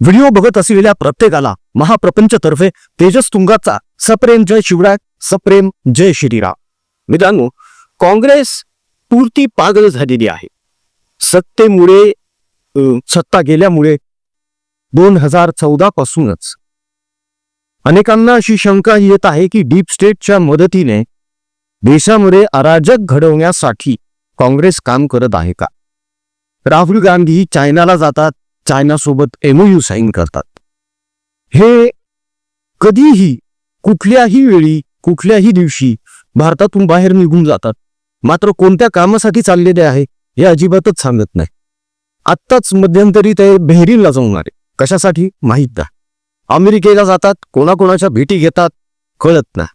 Video बघत असलेल्या प्रत्येकाला महाप्रपंचतर्फे तेजस तुंगाचा सप्रेम जय शिवराय सप्रेम जय श्रीराम. मित्रांनो काँग्रेस पूर्ती पागल झालेली आहे. सत्तेमुळे सत्ता गेल्यामुळे दोन हजार चौदा पासूनच अनेकांना अशी शंका येत आहे की डीप स्टेटच्या मदतीने देशामध्ये अराजक घडवण्यासाठी काँग्रेस काम करत आहे का? राहुल गांधी चायनाला जातात चायनासोबत एमओयू साईन करतात. हे कधीही कुठल्याही वेळी कुठल्याही दिवशी भारतातून बाहेर निघून जातात. मात्र कोणत्या कामासाठी चाललेले आहे हे अजिबातच सांगत नाही. आत्ताच मध्यंतरी ते बेहरीनला जाऊन आले. कशासाठी? माहीत नाही. अमेरिकेला जातात कोणाकोणाच्या भेटी घेतात कळत नाही.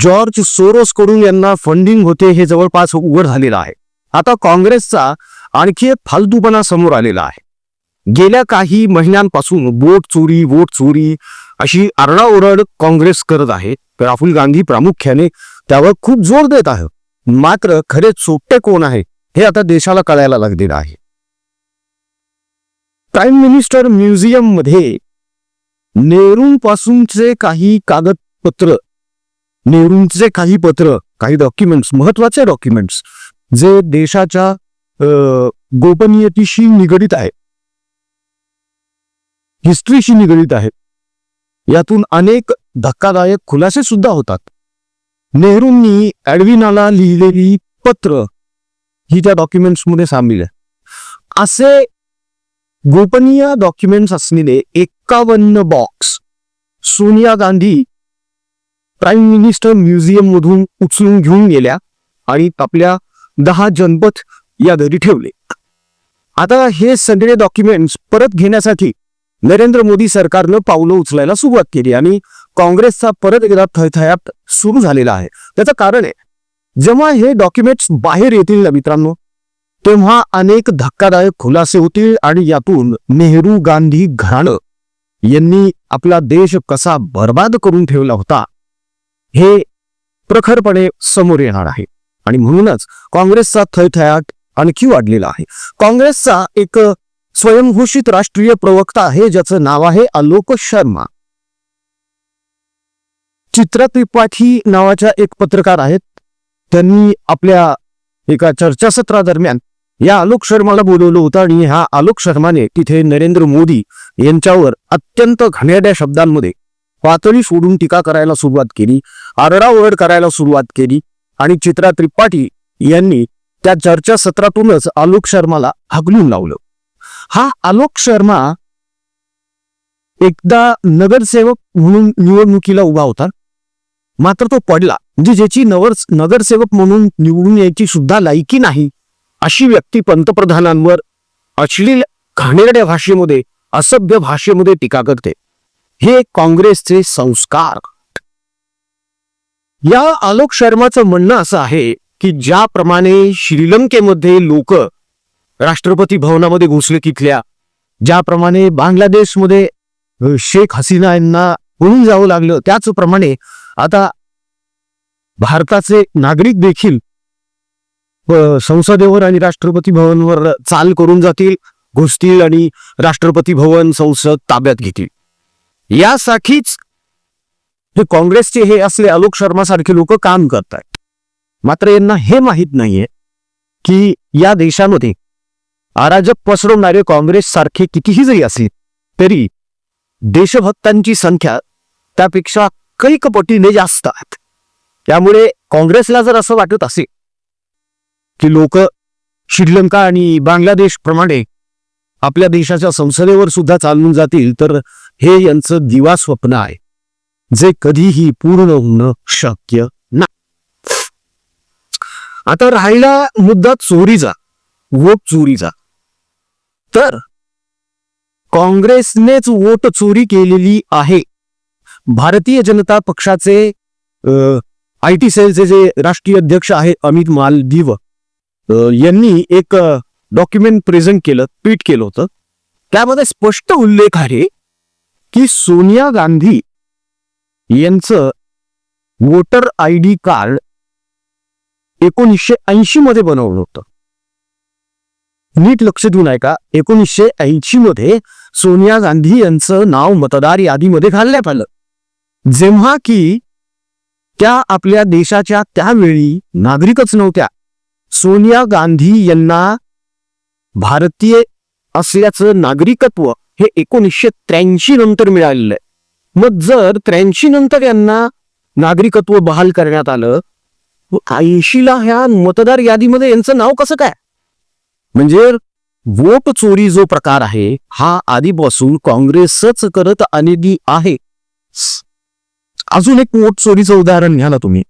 जॉर्ज सोरोस कडून यांना फंडिंग होते हे जवळपास उघड झालेलं आहे. आता काँग्रेसचा आणखी एक फालतूपणा समोर आलेला आहे. गेल्या काही महिन्यांपासून बोट चोरी वोट चोरी अशी आरडाओरड काँग्रेस करत आहे. राहुल गांधी प्रामुख्याने त्यावर खूप जोर देत आहे. मात्र खरे चोपटे कोण आहे हे आता देशाला कळायला लागलेलं आहे. प्राईम मिनिस्टर म्युझियममध्ये नेहरूंपासूनचे काही कागदपत्र नेहरूंचे काही पत्र काही डॉक्युमेंट्स महत्त्वाचे डॉक्युमेंट्स जे देशाच्या गोपनीयतेशी निगडीत आहे हिस्ट्रीशी निगडीत आहेत. यातून अनेक धक्कादायक खुलासे सुद्धा होतात. नेहरूंनी ॲडविनाला लिहिलेली पत्र ही त्या डॉक्युमेंट्समध्ये सामील आहे. असे गोपनीय डॉक्युमेंट्स असलेले एकावन्न box Sonia Gandhi prime minister museum मधून उचलून घेऊन गेल्या आणि आपल्या दहा जनपथ या घरी ठेवले. आता हे सगळे डॉक्युमेंट्स परत घेण्यासाठी नरेंद्र मोदी सरकारनं पावलं उचलायला सुरुवात केली आणि काँग्रेसचा परत एकदा थयथयात सुरू झालेला आहे. त्याचं कारण आहे जेव्हा हे डॉक्युमेंट्स बाहेर येतील ना मित्रांनो तेव्हा अनेक धक्कादायक खुलासे होतील आणि यातून नेहरू गांधी घराणं यांनी आपला देश कसा बर्बाद करून ठेवला होता हे प्रखरपणे समोर येणार आहे. आणि म्हणूनच काँग्रेसचा थयथयाट आणखी वाढलेला आहे. काँग्रेसचा एक स्वयंघोषित राष्ट्रीय प्रवक्ता आहे ज्याचं नाव आहे आलोक शर्मा. चित्रा त्रिपाठी नावाच्या एक पत्रकार आहेत. त्यांनी आपल्या एका चर्चासत्रादरम्यान या आलोक शर्माला बोलवलं होतं आणि ह्या आलोक शर्माने तिथे नरेंद्र मोदी यांच्यावर अत्यंत घाणेरड्या शब्दांमध्ये पातळी सोडून टीका करायला सुरुवात केली आरडाओरड करायला सुरुवात केली आणि चित्रा त्रिपाठी यांनी त्या चर्चासत्रातूनच आलोक शर्माला हकलून लावलं. हा आलोक शर्मा एकदा नगरसेवक म्हणून निवडणुकीला उभा होता. मात्र तो पडला. म्हणजे ज्याची नवर नगरसेवक म्हणून निवडून यायची सुद्धा लायकी नाही अशी व्यक्ती पंतप्रधानांवर अश्लील घाणेरड्या भाषेमध्ये असभ्य भाषेमध्ये टीका करते. हे काँग्रेसचे संस्कार. या आलोक शर्माचं म्हणणं असं आहे की ज्याप्रमाणे श्रीलंकेमध्ये लोक राष्ट्रपती भवनामध्ये घुसले तिथल्या ज्याप्रमाणे बांगलादेशमध्ये शेख हसीना यांना पळून जावं लागलं त्याचप्रमाणे आता भारताचे नागरिक देखील संसदेवर आणि राष्ट्रपती भवनवर चाल करून जातील घुसतील आणि राष्ट्रपती भवन संसद ताब्यात घेतील. यासाठीच हे काँग्रेसचे हे असले आलोक शर्मा सारखे लोक काम करतात मात्र यांना हे माहीत नाहीये की या देशामध्ये अराजक पसरवणारे काँग्रेस सारखे कितीही जरी असले तरी देशभक्तांची संख्या त्यापेक्षा कैक पटीने जास्त आहेत. त्यामुळे काँग्रेसला जर असं वाटत असेल की लोक श्रीलंका आणि बांगलादेश प्रमाणे आपल्या देशाच्या संसदेवर सुद्धा चालून जातील तर हे यांचं दिवा स्वप्न आहे. जे कधीही पूर्ण होणं शक्य नाही. आता राहिला मुद्दा चोरीचा वोट चोरीचा. तर काँग्रेसनेच वोट चोरी केलेली आहे. भारतीय जनता पक्षाचे आय टी सेलचे जे राष्ट्रीय अध्यक्ष आहे अमित मालदीव यांनी एक डॉक्युमेंट प्रेझेंट केलं ट्विट केलं होतं. त्यामध्ये स्पष्ट उल्लेख आहे की सोनिया गांधी यांचं वोटर आय डी कार्ड एकोणीसशे ऐंशी मध्ये बनवलं होतं. नीट लक्ष देऊन ऐका एकोणीसशे ऐंशी मध्ये सोनिया गांधी यांचं नाव मतदार यादीमध्ये घालण्यात आलं. जेव्हा की त्या आपल्या देशाच्या त्यावेळी नागरिकच नव्हत्या. सोनिया गांधी यांना भारतीय असल्याचं नागरिकत्व हे एकोणीसशे त्र्याऐंशी नंतर मिळालेलं आहे. मग जर त्र्याऐंशी नंतर यांना नागरिकत्व बहाल करण्यात आलं ऐंशीला ह्या मतदार यादीमध्ये यांचं नाव कसं काय? म्हणजे वोट चोरी जो प्रकार आहे हा आधीपासून काँग्रेसच करत आलेली आहे. अजून एक वोट चोरीचं उदाहरण घ्या ना तुम्ही.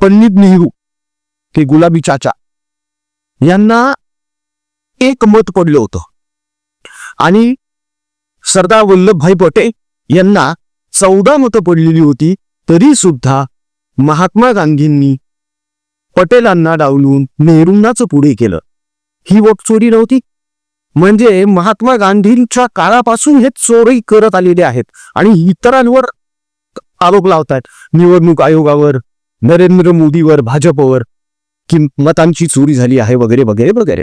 पंडित नेहरू ते गुलाबी चाचा यांना एक मत पडलं होतं. आणि सरदार वल्लभभाई पटेल यांना चौदा मतं पडलेली होती तरी सुद्धा महात्मा गांधींनी पटेलांना डावलून नेहरूंनाच पुढे केलं. ही वोट चोरी नव्हती. म्हणजे महात्मा गांधींच्या काळापासून हे चोरी करत आलेले आहेत आणि इतरांवर आरोप लावतात निवडणूक आयोगावर नरेंद्र मोदीवर भाजपवर की मतांची चोरी झाली आहे वगैरे वगैरे वगैरे.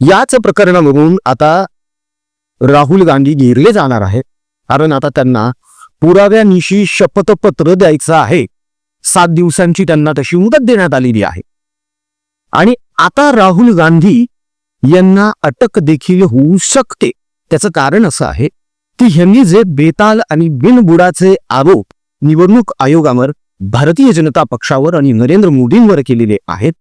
याच प्रकरणावरून आता राहुल गांधी घेरले जाणार आहे. कारण आता त्यांना पुराव्यानिशी शपथपत्र द्यायचं आहे. सात दिवसांची त्यांना तशी मुदत देण्यात आलेली आहे. आणि आता राहुल गांधी यांना अटक देखील होऊ शकते. त्याचं कारण असं आहे की ह्यांनी जे बेताल आणि बिनबुडाचे आरोप निवडणूक आयोगावर भारतीय जनता पक्षावर आणि नरेंद्र मोदींवर केलेले आहेत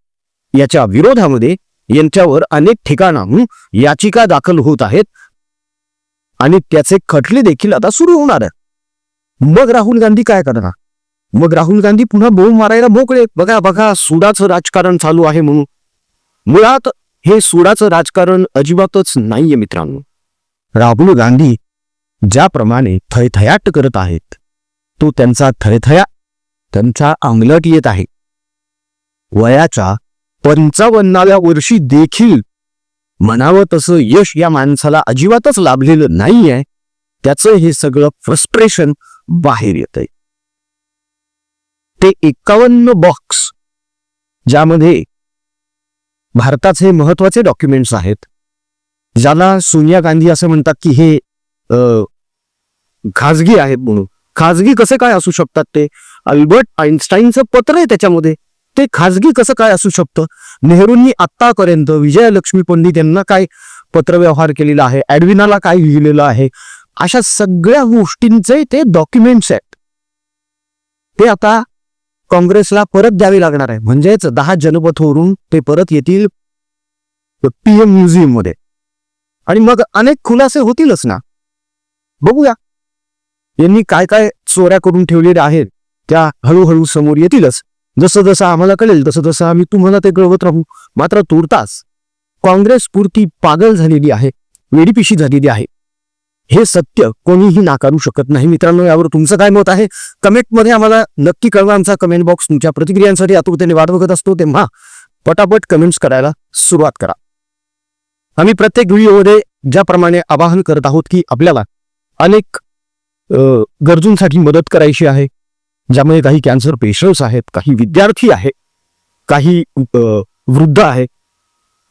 याच्या विरोधामध्ये यांच्यावर अनेक ठिकाणाहून याचिका दाखल होत आहेत आणि त्याचे खटले देखील आता सुरू होणार आहे मग राहुल गांधी काय करणार? मग राहुल गांधी पुन्हा बोंब मारायला मोकळे. बघा बघा सुडाचं राजकारण चालू आहे म्हणून. मुळात हे सुडाचं राजकारण अजिबातच नाहीये मित्रांनो. राहुल गांधी ज्याप्रमाणे थयथयाट करत आहेत तो त्यांचा थयथया त्यांचा अंगलट येत आहे. वयाच्या पंचावन्नाव्या वर्षी देखील म्हणावं तसं यश या माणसाला अजिबातच लाभलेलं नाहीये. त्याचं हे सगळं फ्रस्ट्रेशन बाहेर येत ते एक्कावन्न बॉक्स ज्यामध्ये भारताचे महत्त्वाचे डॉक्युमेंट्स आहेत ज्याला सोनिया गांधी असं म्हणतात की हे खाजगी आहेत म्हणून. खाजगी कसे काय असू शकतात ते? अल्बर्ट आईन्स्टाईनचं पत्र आहे त्याच्यामध्ये. ते खाजगी कसं काय असू शकतं? नेहरूंनी आत्तापर्यंत विजयलक्ष्मी पंडित यांना काय पत्रव्यवहार केलेला आहे? ऍडविनाला काय लिहिलेलं आहे? अशा सगळ्या गोष्टींचे ते डॉक्युमेंट्स आहेत. ते आता काँग्रेसला परत द्यावी लागणार आहे. म्हणजेच दहा जनपथवरून ते परत येतील पीएम म्युझियममध्ये. आणि मग अनेक खुलासे होतीलच ना. बघूया. यांनी काय काय चोऱ्या करून ठेवलेल्या आहेत त्या हळूहळू समोर येतीलच. जसं जसं आम्हाला कळेल तसं तसं आम्ही तुम्हाला ते कळवत राहू. मात्र तुर्तास काँग्रेस पुरती पागल झालेली आहे वेडीपिशी झालेली आहे. हे सत्य कोणीही नाकारू शकत नाही. मित्रांनो यावर तुमचं काय मत आहे? कमेंटमध्ये आम्हाला नक्की कळवा. आमचा कमेंट बॉक्स तुमच्या प्रतिक्रियांसाठी आतुरतेने वाट बघत असतो. तेव्हा पटापट कमेंट्स करायला सुरुवात करा. आम्ही प्रत्येक व्हिडिओमध्ये ज्याप्रमाणे आवाहन करत आहोत की आपल्याला अनेक गरजूंसाठी मदत करायची आहे. ज्यामध्ये काही कॅन्सर पेशंट्स आहेत काही विद्यार्थी आहे काही वृद्ध आहे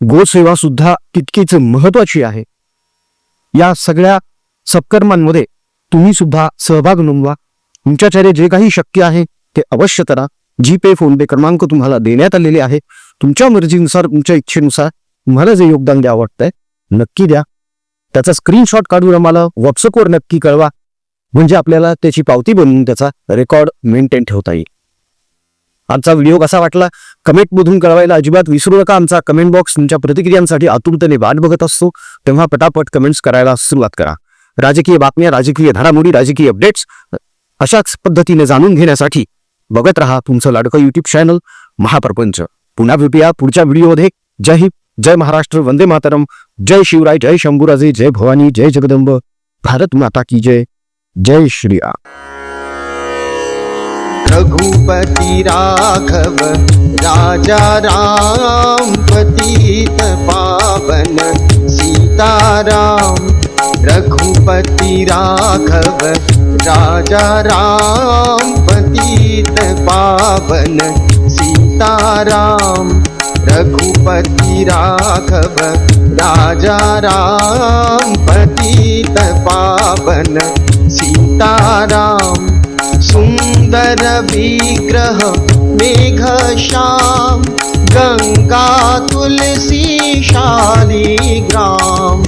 गोसेवा सुद्धा तितकीच महत्वाची आहे. या सगळ्या सत्कर्मांमध्ये तुम्ही सुद्धा सहभाग नोंदवा. तुमच्याकडे जे काही शक्य आहे ते अवश्य करा. जी पे फोन पे क्रमांक तुम्हाला देण्यात आलेले आहे. तुमच्या मर्जीनुसार तुमच्या इच्छेनुसार तुम्हाला जे योगदान द्यावं वाटतंय नक्की द्या. त्याचा स्क्रीनशॉट काढून आम्हाला व्हॉट्सअपवर नक्की कळवा. म्हणजे आपल्याला त्याची पावती बनवून त्याचा रेकॉर्ड मेंटेन ठेवता येईल. आजचा व्हिडिओ कसा वाटला? कमेंटमधून कळवायला अजिबात विसरू नका. आमचा कमेंट बॉक्स तुमच्या प्रतिक्रियांसाठी आतुरतेने वाट बघत असतो. तेव्हा पटापट कमेंट्स करायला सुरुवात करा. राजकीय बातम्या, राजकीय घडामोडी, राजकीय अपडेट्स अशाच पद्धतीने जाणून घेण्यासाठी बघत राहा तुमचं लाडकं युट्यूब चॅनल महाप्रपंच. पुन्हा भेटूया पुढच्या व्हिडिओमध्ये. जय हिंद, जय महाराष्ट्र, वंदे मातरम. जय शिवराय, जय शंभूराजे, जय भवानी, जय जगदंब. भारत माता की जय. जय श्रीराम. रघुपति राघव, राजा राम, पतित पावन, सीताराम रघुपति राघव राजा राम पतित पावन सीताराम। रघुपति राघव राजा राम पतित पावन सीताराम। सुन्दर विग्रह मेघ श्याम गङ्गा तुलसी शालिग्राम।